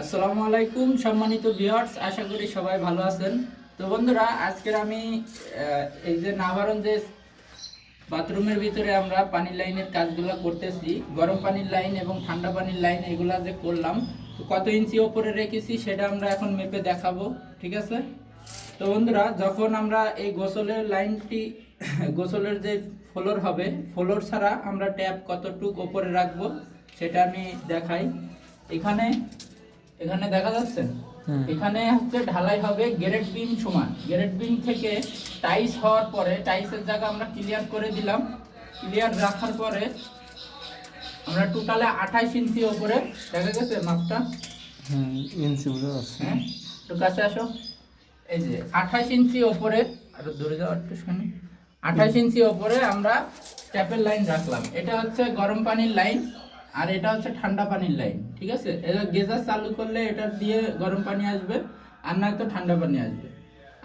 আসসালামু আলাইকুম, সম্মানিত ভিউয়ার্স আশা করি সবাই ভালো আছেন। তো বন্ধুরা, আজকের আমি এই যে নাভারণ যে বাথরুমের ভিতরে আমরা পানির লাইনের কাজগুলো করতেছি, গরম পানির লাইন এবং ঠান্ডা পানির লাইন এগুলা যে করলাম, তো কত ইঞ্চি ওপরে রেখেছি সেটা আমরা এখন মেপে দেখাবো, ঠিক আছে? তো বন্ধুরা, যখন আমরা এই গোসলের লাইনটি, গোসলের যে ফ্লোর হবে, ফ্লোর ছাড়া আমরা ট্যাপ কতটুক ওপরে রাখব সেটা আমি দেখাই। এখানে এখানে দেখা যাচ্ছে? এখানে হচ্ছে ঢালাই হবে গ্রেড বিম সমান। গ্রেড বিম থেকে টাইস হওয়ার পরে টাইসের জায়গা আমরা ক্লিয়ার করে দিলাম। ক্লিয়ার রাখার পরে আমরা টোটালে আঠাইশ ইঞ্চি ওপরে দেখা গেছে মাপটা? ইঞ্চিগুলো আছে। হ্যাঁ একটু কাছে আসো। এই যে আঠাশ ইঞ্চি ওপরে আরও দূরে যাও একটুখানি। আঠাশ ইঞ্চি ওপরে আমরা ট্যাপের লাইন রাখলাম। এটা হচ্ছে গরম পানির লাইন আর এটা হচ্ছে ঠান্ডা পানির লাইন, ঠিক আছে? এটা গেজার চালু করলে এটা দিয়ে গরম পানি আসবে, আর নয়তো ঠান্ডা পানি আসবে।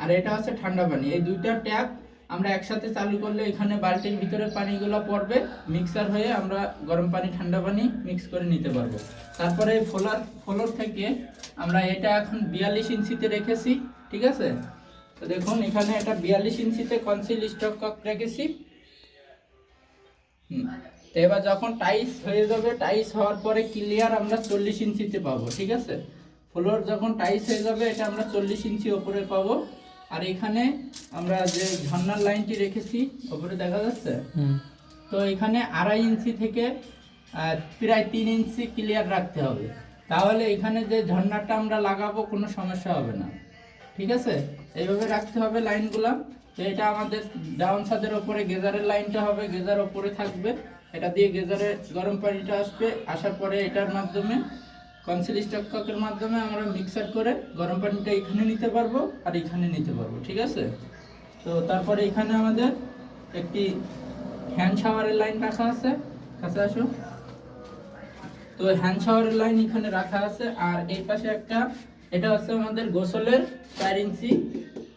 আর এটা হচ্ছে ঠান্ডা পানি, এই দুইটা ট্যাপ আমরা একসাথে চালু করলে এখানে বালতির ভিতরে পানিগুলো পড়বে, মিক্সার হয়ে আমরা গরম পানি, ঠান্ডা পানি মিক্স করে নিতে পারব। তারপরে ফোলার, ফ্লোর থেকে আমরা এটা এখন বিয়াল্লিশ ইঞ্চিতে রেখেছি, ঠিক আছে? তো দেখুন, এখানে এটা বিয়াল্লিশ ইঞ্চিতে কনসিল স্টক রেখেছি। হুম। তো এবার যখন টাইস হয়ে যাবে টাইস হওয়ার পরে ক্লিয়ার আমরা চল্লিশ ইঞ্চিতে পাবো ঠিক আছে? ফ্লোর যখন টাইস হয়ে যাবে এটা আমরা চল্লিশ ইঞ্চি ওপরে পাবো। আর এখানে আমরা যে ঝর্নার লাইনটি রেখেছি ওপরে দেখা যাচ্ছে? তো এখানে আড়াই ইঞ্চি থেকে প্রায় তিন ইঞ্চি ক্লিয়ার রাখতে হবে। তাহলে এখানে যে ঝর্নাটা আমরা লাগাবো কোনো সমস্যা হবে না। ঠিক আছে? এইভাবে রাখতে হবে লাইনগুলো। তো এটা আমাদের ডাউন ছাদের ওপরে গেজারের লাইনটা হবে গেজার ওপরে থাকবে। এটা দিয়ে গেজারে গরম পানিটা আসবে, আসার পরে এটার মাধ্যমে কনসিল স্টকের মাধ্যমে আমরা মিক্সার করে গরম পানিটা এখানে নিতে পারব আর এখানে নিতে পারব, ঠিক আছে? তো তারপরে এখানে আমাদের একটি হ্যান্ড শাওয়ারের লাইন রাখা আছে, কাছে আসো। তো হ্যান্ড শাওয়ারের লাইন এখানে রাখা আছে আর এই পাশে একটা, এটা হচ্ছে আমাদের গোসলের চার ইঞ্চি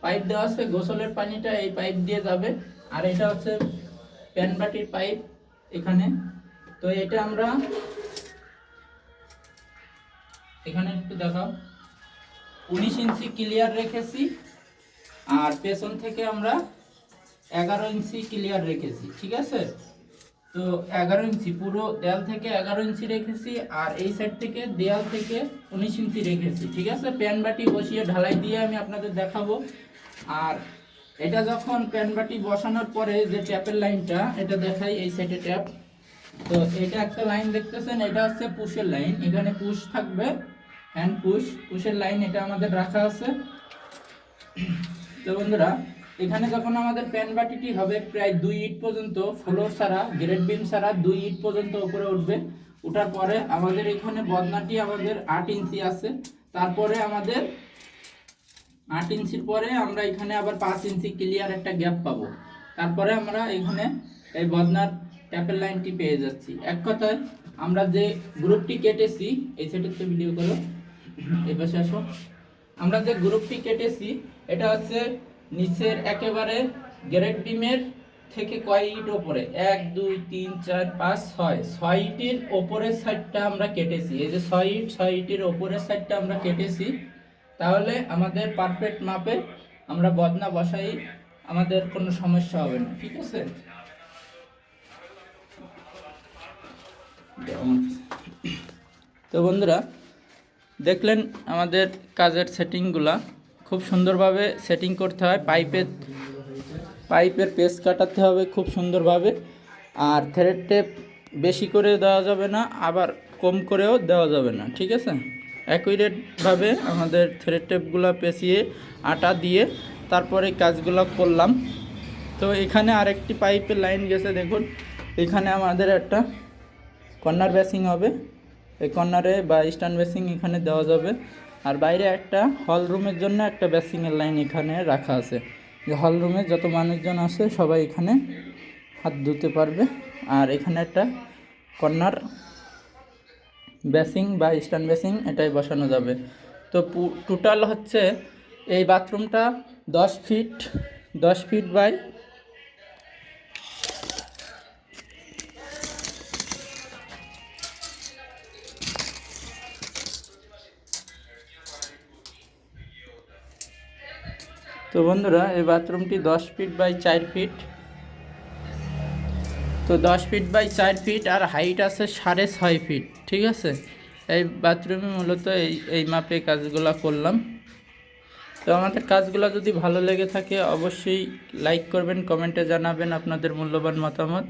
পাইপ দেওয়া আছে, গোসলের পানিটা এই পাইপ দিয়ে যাবে। আর এটা হচ্ছে প্যান বাটির পাইপ এখানে। তো এটা আমরা এখানে একটু দেখাও। উনিশ ইঞ্চি ক্লিয়ার রেখেছি, আর পেছন থেকে আমরা এগারো ইঞ্চি ক্লিয়ার রেখেছি, ঠিক আছে? তো এগারো ইঞ্চি, পুরো দেয়াল থেকে এগারো ইঞ্চি রেখেছি, আর এই সাইড থেকে দেয়াল থেকে উনিশ ইঞ্চি রেখেছি, ঠিক আছে? প্যান বাটি বসিয়ে ঢালাই দিয়ে আমি আপনাদের দেখাবো। আর এটা যখন প্যানবাটি বসানোর পরে যে ট্যাপের লাইনটা, এটা দেখাই এই সাইডে ট্যাপ। তো এটা একটা লাইন দেখতেছেন, এটা হচ্ছে পুশের লাইন। এখানে পুশ থাকবে হ্যান্ড পুশ পুশের লাইন এটা আমাদের রাখা আছে। তো বন্ধুরা, এখানে যখন আমাদের প্যান বাটিটি হবে প্রায় দুই ইট পর্যন্ত ফ্লোর ছাড়া গ্রেড বিম ছাড়া দুই ইট পর্যন্ত উপরে উঠবে। ওঠার পরে আমাদের এখানে বদনাটি আমাদের আট ইঞ্চি আছে। তারপরে আমাদের আট ইঞ্চির পরে আমরা এখানে আবার পাঁচ ইঞ্চি ক্লিয়ার একটা গ্যাপ পাবো। তারপরে আমরা এখানে এই বদনার ট্যাপের লাইনটি পেয়ে যাচ্ছি। এক কথায়, আমরা যে গ্রুপটি কেটেছি, এই সেটের ভিডিও করো। এই পাশে আসো। আমরা যে গ্রুপটি কেটেছি, এটা হচ্ছে নিচের একেবারে গ্রেড বিমের থেকে কয় ইট ওপরে। এক, দুই, তিন, চার, পাঁচ, ছয়। ছয় ইটের ওপরের সাইডটা আমরা কেটেছি। এই যে ছয় ইট, ছয় ইটের ওপরের সাইডটা আমরা কেটেছি তাহলে আমাদের পারফেক্ট মাপে আমরা বদনা বসাই, আমাদের কোনো সমস্যা হবে না, ঠিক আছে? তো বন্ধুরা, দেখলেন আমাদের কাজের সেটিংগুলা, খুব সুন্দরভাবে সেটিং করতে হয় পাইপের পাইপের পেস কাটাতে হবে খুব সুন্দরভাবে, আর থ্রেড টেপ বেশি করে দেওয়া যাবে না, আবার কম করেও দেওয়া যাবে না, ঠিক আছে? অ্যাকুরেটভাবে আমাদের থ্রেড টেপগুলো পেঁচিয়ে আটা দিয়ে তারপরে কাজগুলো করলাম। তো এখানে আরেকটি পাইপের লাইন গেছে, দেখুন। এখানে আমাদের একটা কর্নার বেসিং হবে। এই কর্নারে বা স্ট্যান্ড বেসিং এখানে দেওয়া যাবে। আর বাইরে একটা হল রুমের জন্য একটা বেসিংয়ের লাইন এখানে রাখা আছে। যে হল রুমে যত মানুষজন আসে, সবাই এখানে হাত ধুতে পারবে। আর এখানে একটা কর্নার বেসিং বা স্ট্যান্ড বেসিং এটাই বসানো যাবে। তো টোটাল হচ্ছে এই বাথরুমটা দশ ফিট দশ ফিট বাই তো বন্ধুরা, এই বাথরুমটি দশ ফিট বাই চার ফিট। তো দশ ফিট বাই চার ফিট আর হাইট আছে সাড়ে ছয় ফিট ঠিক আছে? এই বাথরুমে মূলত এই এই মাপে কাজগুলো করলাম। তো আমাদের কাজগুলো যদি ভালো লেগে থাকে, অবশ্যই লাইক করবেন কমেন্টে জানাবেন আপনাদের মূল্যবান মতামত।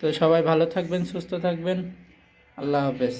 তো সবাই ভালো থাকবেন, সুস্থ থাকবেন। আল্লাহ হাফেজ।